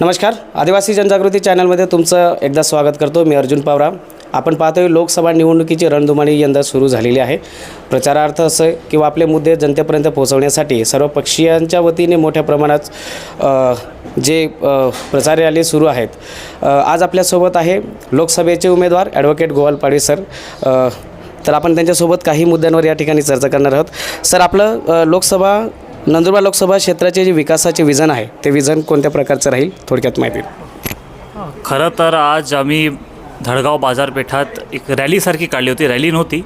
नमस्कार. आदिवासी जनजागृती चॅनलमध्ये तुमचं एकदा स्वागत करतो. मी अर्जुन पावरा आपण पाहतोय लोकसभा निवडणुकीची रणधुमाळी यंदा सुरू झालेली आहे. प्रचारार्थ असं किंवा आपले मुद्दे जनतेपर्यंत पोहोचवण्यासाठी सर्व पक्षीयांच्या वतीने मोठ्या प्रमाणात जे प्रचार रॅली सुरू आहेत. आज आपल्यासोबत आहे लोकसभेचे उमेदवार ॲडव्होकेट गोवाल पाडवी सर. तर आपण त्यांच्यासोबत काही मुद्द्यांवर या ठिकाणी चर्चा करणार आहोत. सर आपलं लोकसभा नंदुरबार लोकसभा क्षेत्राचे जे विकासाचे विजन आहे ते विजन कोणत्या प्रकारचं राहील? थोडक्यात माहिती खरं तर आज आम्ही धडगाव बाजारपेठात एक रॅलीसारखी काढली होती. रॅली नव्हती.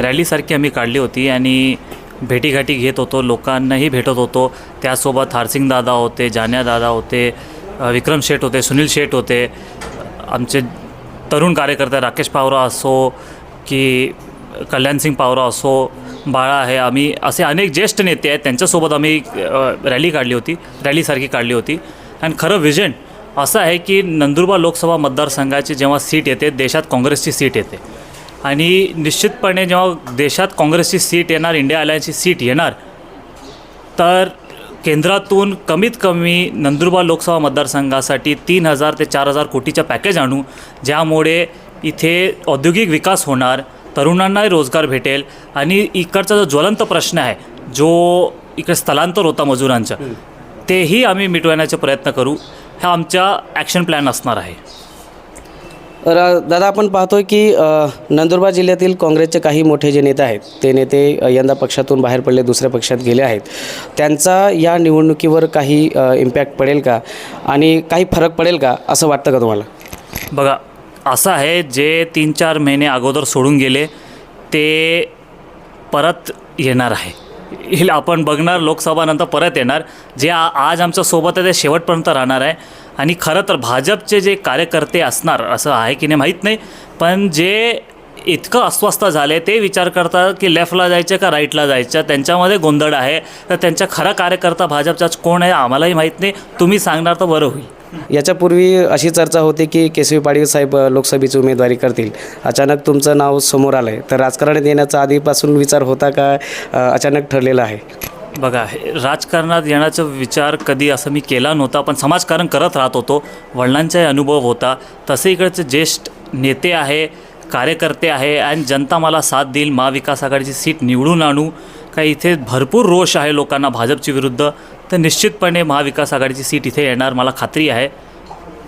रॅलीसारखी आम्ही काढली होती आणि भेटीगाठी घेत होतो. लोकांनाही भेटत होतो. त्यासोबत हारसिंग दादा होते जान्या दादा होते विक्रम शेठ होते सुनील शेठ होते. आमचे तरुण कार्यकर्ते राकेश पावरा असो की कल्याणसिंग पावरा असो बाळा आहे. आम्ही असे अनेक ज्येष्ठ नेते आहेत. त्यांच्यासोबत आम्ही रॅली काढली होती. रॅलीसारखी काढली होती. आणि खरं विजन असं आहे की नंदुरबार लोकसभा मतदारसंघाची जेव्हा सीट येते देशात काँग्रेसची सीट येते. आणि निश्चितपणे जेव्हा देशात काँग्रेसची सीट येणार इंडिया अलायन्सची सीट येणार तर केंद्रातून कमीत कमी नंदुरबार लोकसभा मतदारसंघासाठी तीन हजार ते चार हजार कोटीच्या पॅकेज आणू ज्यामुळे इथे औद्योगिक विकास होणार तरुणांनाही रोजगार भेटेल. आणि इकडचा जो ज्वलंत प्रश्न आहे जो इकडे स्थलांतर होता मजुरांचं तेही आम्ही मिटवण्याचा प्रयत्न करू. हा आमच्या ॲक्शन प्लॅन असणार आहे. तर दादा आपण पाहतोय की नंदुरबार जिल्ह्यातील काँग्रेसचे काही मोठे जे नेते आहेत ते नेते यंदा पक्षातून बाहेर पडले दुसऱ्या पक्षात गेले आहेत. त्यांचा या निवडणुकीवर काही इम्पॅक्ट पडेल का? आणि काही फरक पडेल का असं वाटतं का तुम्हाला? बघा असं आहे जे तीन चार महिने अगोदर सोडून गेले ते परत येणार आहे. हिला आपण बघणार लोकसभानंतर परत येणार. जे आ आज आमच्यासोबत आहे ते शेवटपर्यंत राहणार आहे. आणि खरं तर भाजपचे जे कार्यकर्ते असणार असं आहे की नाही माहीत नाही. पण जे इतकं अस्वस्थ झाले ते विचार करतात की लेफ्टला जायचं का राईटला जायचं? त्यांच्यामध्ये गोंधळ आहे. तर त्यांचा खरा कार्यकर्ता भाजपचाच कोण आहे आम्हालाही माहीत नाही. तुम्ही सांगणार तर बरं होईल. याच्यापूर्वी अशी चर्चा होती की केसवी पाडवी साहेब लोकसभेची उमेदवारी करतील. अचानक तुमचं नाव समोर आलं आहे तर राजकारणात येण्याचा आधीपासून विचार होता का? अचानक ठरलेला आहे. बघा राजकारणात येण्याचा विचार कधी असं मी केला नव्हता पण समाजकारण करत राहत होतो. वडिलांचाही अनुभव होता. तसे इकडचे ज्येष्ठ नेते आहे कार्यकर्ते आहे आणि जनता मला साथ देईल महाविकास आघाडीची सीट निवडून आणू. का इथे भरपूर रोष आहे लोकांना भाजपची विरुद्ध तर निश्चितपणे महाविकास आघाडीची सीट इथे येणार मला खात्री आहे.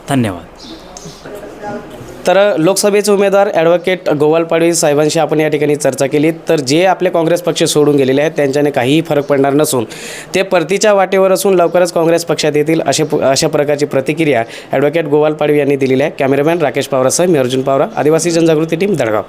धन्यवाद. तर लोकसभेचे उमेदवार ॲडव्होकेट गोवाल पाडवी साहेबांशी आपण या ठिकाणी चर्चा केली. तर जे आपले काँग्रेस पक्ष सोडून गेलेले आहेत त्यांच्याने काहीही फरक पडणार नसून ते परतीच्या वाटेवर असून लवकरच काँग्रेस पक्षात येतील असे अशा प्रकारची प्रतिक्रिया ॲडव्होकेट गोवाल पाडवी यांनी दिलेली आहे. कॅमेरामॅन राकेश पावरासह मी अर्जुन पावरा. आदिवासी जनजागृती टीम दडगाव.